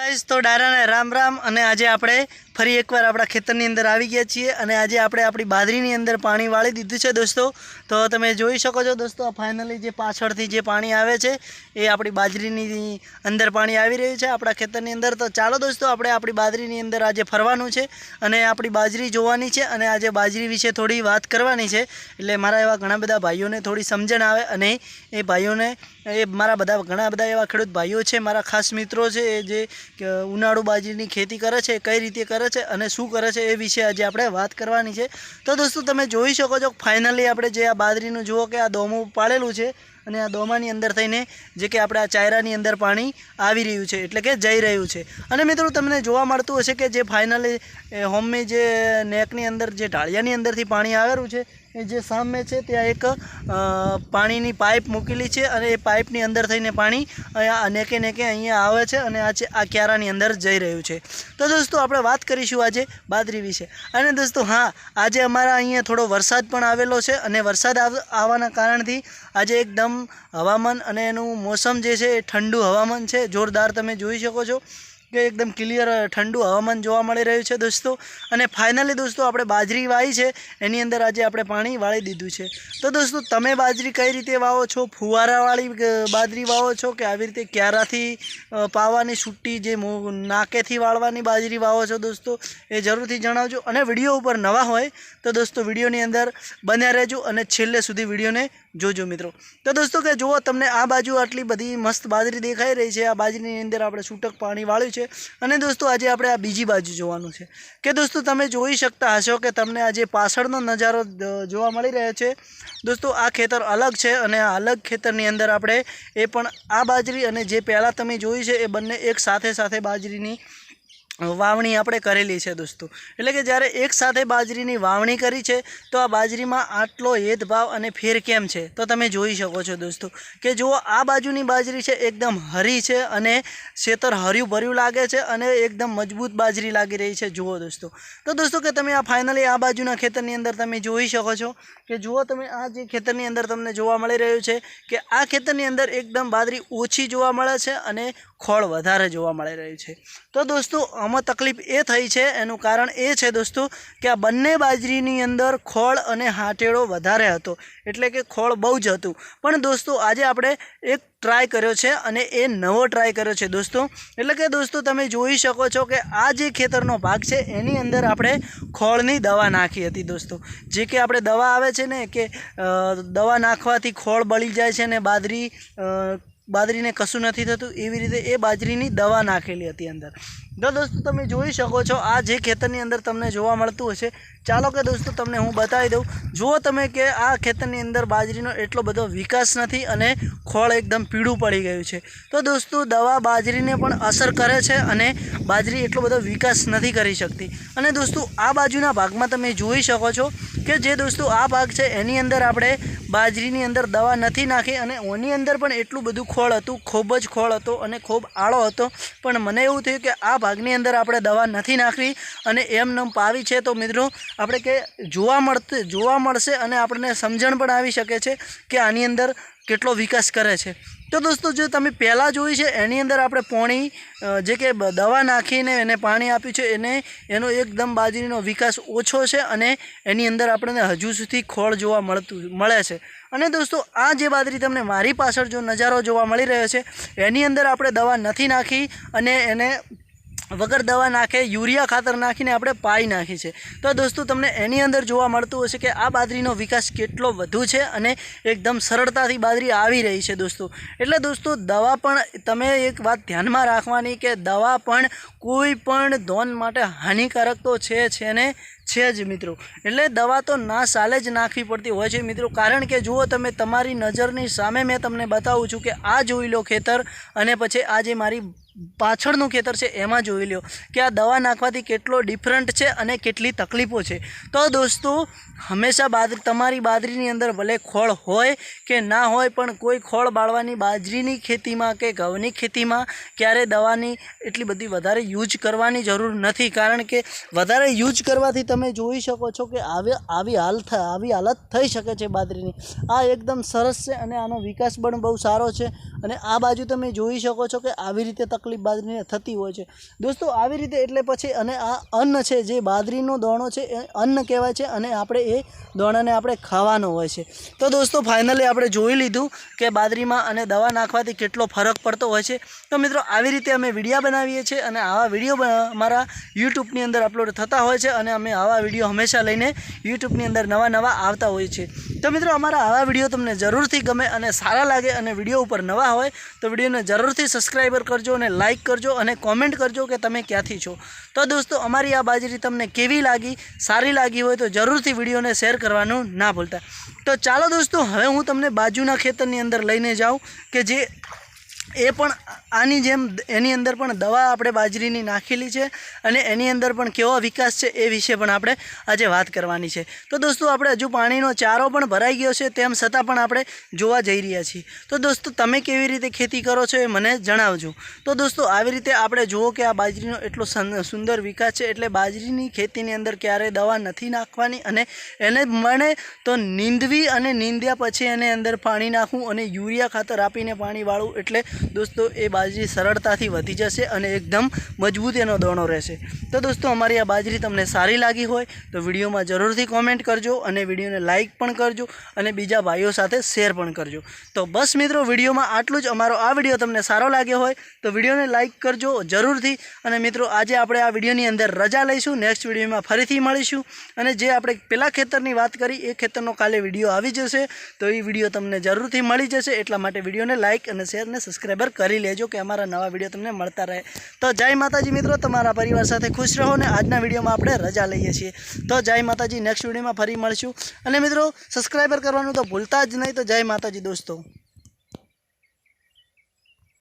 Guys તો ડાયરાને રામ રામ અને આજે આપણે ફરી એકવાર આપણા ખેતરની અંદર આવી ગયા છીએ અને આજે આપણે આપણી બાજરીની અંદર પાણી વાળી દીધું છે દોસ્તો. તો તમે જોઈ શકો છો દોસ્તો, આ ફાઇનલી જે પાછળથી જે પાણી આવે છે, એ આપણી બાજરીની અંદર પાણી આવી રહ્યું છે આપણા ખેતરની અંદર. તો ચાલો દોસ્તો, આપણે આપણી બાજરીની અંદર આજે ફરવાનું છે અને આપણી બાજરી જોવાની છે અને આજે બાજરી વિશે થોડી વાત કરવાની છે. એટલે મારા એવા ઘણા બધા ભાઈઓને થોડી સમજણ આવે અને એ ભાઈઓને એ મારા બધા, ઘણા બધા એવા ખેડૂત ભાઈઓ છે, મારા ખાસ મિત્રો છે, એ જે ઉનાળુ બાજરીની ખેતી કરે છે કઈ રીતે કરે છે અને શું કરે છે એ વિશે આજે આપણે વાત કરવાની છે. તો દોસ્તો, તમે જોઈ શકો છો, ફાઇનલી આપણે જે આ બાજરીનું, જુઓ કે આ દોમું પાડેલું છે અને આ દોમાની અંદર થઈને જે કે આપણે આ ચાયરાની અંદર પાણી આવી રહ્યું છે, એટલે કે જઈ રહ્યું છે. અને મિત્રો, તમને જોવા મળતું હશે કે જે ફાઇનલી હોમની જે નેકની અંદર, જે ઢાળિયાની અંદરથી પાણી આવેલું છે જે સામે છે ત્યાં એક પાણીની પાઇપ મૂકેલી છે અને એ પાઇપની અંદર થઈને પાણી અહીંયા નેકે નેકે અહીંયા આવે છે અને આ છે, આ ક્યારાની અંદર જઈ રહ્યું છે. તો દોસ્તો, આપણે વાત કરીશું આજે બાદરી વિશે. અને દોસ્તો, હા, આજે અમારા અહીંયા થોડો વરસાદ પણ આવેલો છે અને વરસાદ આવ- આવવાના કારણથી આજે એકદમ હવામાન અને એનું મોસમ જે છે એ ઠંડુ હવામાન છે. જોરદાર તમે જોઈ શકો છો. કે એકદમ ક્લિયર ઠંડુ હવામાન જોવા મળી રહ્યું છે દોસ્તો. અને ફાઇનલી દોસ્તો આપણે બાજરી વાવી છે. એની અંદર આજે આપણે પાણી વાળી દીધું છે. તો દોસ્તો, તમે બાજરી કઈ રીતે વાવો છો? ફુવારાવાળી બાજરી વાવો છો કે આવી રીતે ક્યારાથી પાવાની છૂટી જે નાકેથી વાળવાની બાજરી વાવો છો દોસ્તો? એ જરૂરથી જણાવજો. અને વીડિયો ઉપર નવા હોય તો દોસ્તો વિડીયોની અંદર બન્યા રહેજો અને છેલ્લે સુધી વિડીયોને જોજો મિત્રો. તો દોસ્તો કે જુઓ, તમને આ બાજુ આટલી બધી મસ્ત બાજરી દેખાઈ રહી છે. આ બાજરીની અંદર આપણે છૂટક પાણી વાળ્યું છે. અને દોસ્તો, આજે આપણે આ બીજી બાજુ જોવાનું છે. કે દોસ્તો, તમે જોઈ શકતા હશો કે તમને આજે પાછળનો નજારો જોવા મળી રહ્યો છે. દોસ્તો, આ ખેતર અલગ છે અને આ અલગ ખેતરની અંદર આપણે એ પણ આ બાજરી અને જે પહેલાં તમે જોઈ છે એ બંને એક સાથે સાથે બાજરીની વાવણી આપણે કરેલી છે દોસ્તો. એટલે કે જ્યારે એક સાથે બાજરીની વાવણી કરી છે, તો આ બાજરીમાં આટલો હેદભાવ અને ફેર કેમ છે? તો તમે જોઈ શકો છો દોસ્તો કે જુઓ, આ બાજુની બાજરી છે, એકદમ હરી છે અને ખેતર હર્યું ભર્યું લાગે છે અને એકદમ મજબૂત બાજરી લાગી રહી છે. જુઓ દોસ્તો. તો દોસ્તો કે તમે આ ફાઇનલી આ બાજુના ખેતરની અંદર તમે જોઈ શકો છો કે જુઓ તમે આ જે ખેતરની અંદર તમને જોવા મળી રહ્યું છે કે આ ખેતરની અંદર એકદમ બાજરી ઓછી જોવા મળે છે અને ખોળ વધારે જોવા મળી રહ્યું છે. તો દોસ્તો આમાં તકલીફ એ થઈ છે, એનું કારણ એ છે દોસ્તો કે આ બંને બાજરીની અંદર ખોળ અને હાટેડો વધારે હતો. એટલે કે ખોળ બહુ જ હતું. પણ દોસ્તો આજે આપણે એક ટ્રાય કર્યો છે અને એ નવો ટ્રાય કર્યો છે દોસ્તો. એટલે કે દોસ્તો તમે જોઈ શકો છો કે આ જે ખેતરનો ભાગ છે, એની અંદર આપણે ખોળની દવા નાખી હતી દોસ્તો. જે કે આપણે દવા આવે છે ને કે દવા નાખવાથી ખોળ બળી જાય છે ને બાજરી બાજરીને કશું નથી થતું, એવી રીતે એ બાજરીની દવા નાખેલી હતી અંદર. તો દોસ્તો, તમે જોઈ શકો છો, આ જે ખેતરની અંદર તમને જોવા મળતું હશે. ચાલો કે દોસ્તો, તમને હું બતાવી દઉં. જુઓ તમે કે આ ખેતરની અંદર બાજરીનો એટલો બધો વિકાસ નથી અને ખોળ એકદમ પીળું પડી ગયું છે. તો દોસ્તો, દવા બાજરીને પણ અસર કરે છે અને બાજરી એટલો બધો વિકાસ નથી કરી શકતી. અને દોસ્તો, આ બાજુના ભાગમાં તમે જોઈ શકો છો કે જે દોસ્તો, આ ભાગ છે, એની અંદર આપણે બાજરીની અંદર દવા નથી નાખી અને ઓની અંદર પણ એટલું બધું ખોળ હતું, ખૂબ જ ખોળ હતો અને ખૂબ આળો હતો. પણ મને એવું થયું કે આ ભાગની અંદર આપણે દવા નથી નાખવી અને એમ નમ પાવી છે, તો મિત્રો આપણે કે જોવા મળતે, જોવા મળશે અને આપણને સમજણ પણ આવી શકે છે કે આની અંદર કેટલો વિકાસ કરે છે. તો દોસ્તો, જો તમે પહેલાં જોઈ છે, એની અંદર આપણે પોણી જે કે દવા નાખીને એને પાણી આપ્યું છે, એને, એનો એકદમ બાજરીનો વિકાસ ઓછો છે અને એની અંદર આપણને હજુ સુધી ખોળ જોવા મળતું, મળે છે. અને દોસ્તો, આ જે બાજરી તમને મારી પાછળ જો નજારો જોવા મળી રહ્યો છે, એની અંદર આપણે દવા નથી નાખી અને એને વગર દવા નાખે, યુરિયા ખાતર નાખીને આપણે પાઈ નાખી છે. તો દોસ્તો તમને એની અંદર જોવા મળતું હશે કે આ બાજરીનો વિકાસ કેટલો વધુ છે અને એકદમ સરળતાથી બાજરી આવી રહી છે દોસ્તો. એટલે દોસ્તો, દવા પણ તમે એક વાત ધ્યાનમાં રાખવાની કે દવા પણ કોઈ પણ ધોન માટે હાનિકારક તો છે છે ને? છે જ મિત્રો. એટલે દવા તો ના સાલે જ નાખવી પડતી હોય છે મિત્રો. કારણ કે જુઓ તમે, તમારી નજરની સામે મેં તમને બતાવું છું કે આ જોઈ લો ખેતર અને પછી આ જે મારી પાછળનું ખેતર છે, એમાં જોઈ લો કે આ દવા નાખવાથી કેટલો ડિફરન્ટ છે અને કેટલી તકલીફો છે. તો દોસ્તો, હંમેશા બાજરી તમારી બાજરીની અંદર ભલે ખોળ હોય કે ના હોય, પણ કોઈ ખોળ બાળવાની બાજરીની ખેતીમાં કે ઘઉંની ખેતીમાં ક્યારે દવાની એટલી બધી વધારે યુઝ કરવાની જરૂર નથી. કારણ કે વધારે યુઝ કરવાથી તમે જોઈ શકો છો કે આવી આવી હાલ આવી હાલત થઈ શકે છે બાજરીની. આ એકદમ સરસ છે અને આનો વિકાસ પણ બહુ સારો છે અને આ બાજુ તમે જોઈ શકો છો કે આવી રીતે તકલીફ બાજરીને થતી હોય છે. દોસ્તો, આવી રીતે એટલે પછી અને આ અન્ન છે, જે બાદરીનો દોણો છે, એ અન્ન કહેવાય છે અને આપણે એ દોણાને આપણે ખાવાનો હોય છે. તો દોસ્તો, ફાઇનલી આપણે જોઈ લીધું કે બાદરીમાં અને દવા નાખવાથી કેટલો ફરક પડતો હોય છે. તો મિત્રો, આવી રીતે અમે વિડીયા બનાવીએ છીએ અને આવા વીડિયો અમારા યુટ્યુબની અંદર અપલોડ થતા હોય છે અને અમે આવા વીડિયો હંમેશા લઈને યુટ્યુબની અંદર નવા નવા આવતા હોય છે. તો મિત્રો, અમારા આવા વીડિયો તમને જરૂરથી ગમે અને સારા લાગે અને વીડિયો ઉપર નવા હોય, તો વિડીયોને જરૂરથી સબસ્ક્રાઈબર કરજો અને લાઇક કરજો અને કોમેન્ટ કરજો કે તમે ક્યાંથી છો. તો દોસ્તો, અમારી આ બાજરી તમને કેવી લાગી, સારી લાગી હોય તો જરૂરથી વિડીયોને શેર કરવાનું ના ભૂલતા. તો ચાલો દોસ્તો, હવે હું તમને બાજુના ખેતરની અંદર લઈને જાઉં કે જે એ પણ આની જેમ એની અંદર પણ દવા આપણે બાજરીની નાખેલી છે અને એની અંદર પણ કેવો વિકાસ છે એ વિશે પણ આપણે આજે વાત કરવાની છે. તો દોસ્તો, આપણે હજુ પાણીનો ચારો પણ ભરાઈ ગયો છે તેમ છતાં પણ આપણે જોવા જઈ રહ્યા છીએ. તો દોસ્તો, તમે કેવી રીતે ખેતી કરો છો એ મને જણાવજો. તો દોસ્તો, આવી રીતે આપણે જુઓ કે આ બાજરીનો એટલો સુંદર વિકાસ છે એટલે બાજરીની ખેતીની અંદર ક્યારેય દવા નથી નાખવાની અને એને મળે તો નીંદવી અને નીંદ્યા પછી એને અંદર પાણી નાખવું અને યુરિયા ખાતર આપીને પાણી વાળવું એટલે દોસ્તો, એ બાજરી સરળતાથી વધી જશે અને એકદમ મજબૂત એનો દોણો રહેશે. તો દોસ્તો, અમારી આ બાજરી તમને સારી લાગી હોય તો વિડીયોમાં જરૂરથી કોમેન્ટ કરજો અને વિડીયોને લાઇક પણ કરજો અને બીજા ભાઈઓ સાથે શેર પણ કરજો. તો બસ મિત્રો, વિડીયોમાં આટલું જ. અમારો આ વીડિયો તમને સારો લાગ્યો હોય તો વિડીયોને લાઇક કરજો જરૂરથી. અને મિત્રો, આજે આપણે આ વિડીયોની અંદર રજા લઈશું. નેક્સ્ટ વિડીયોમાં ફરીથી મળીશું. અને જે આપણે પેલા ખેતરની વાત કરી, એ ખેતરનો કાલે વીડિયો આવી જશે. તો એ વીડિયો તમને જરૂરથી મળી જશે. એટલા માટે વિડીયોને લાઇક અને શેર અને સબસ્ક્રાઈબર કરી લેજો કે અમારા નવા વીડિયો તમને મળતા રહે. તો જય માતાજી મિત્રો, તમારા પરિવાર સાથે ખુશ રહો ને આજના વિડીયોમાં આપણે રજા લઈએ છીએ. તો જય માતાજી નેક્સ્ટ વિડીયોમાં ફરી મળશું. અને મિત્રો સબસ્ક્રાઈબર કરવાનું તો ભૂલતા જ નહીં. તો જય માતાજી દોસ્તો.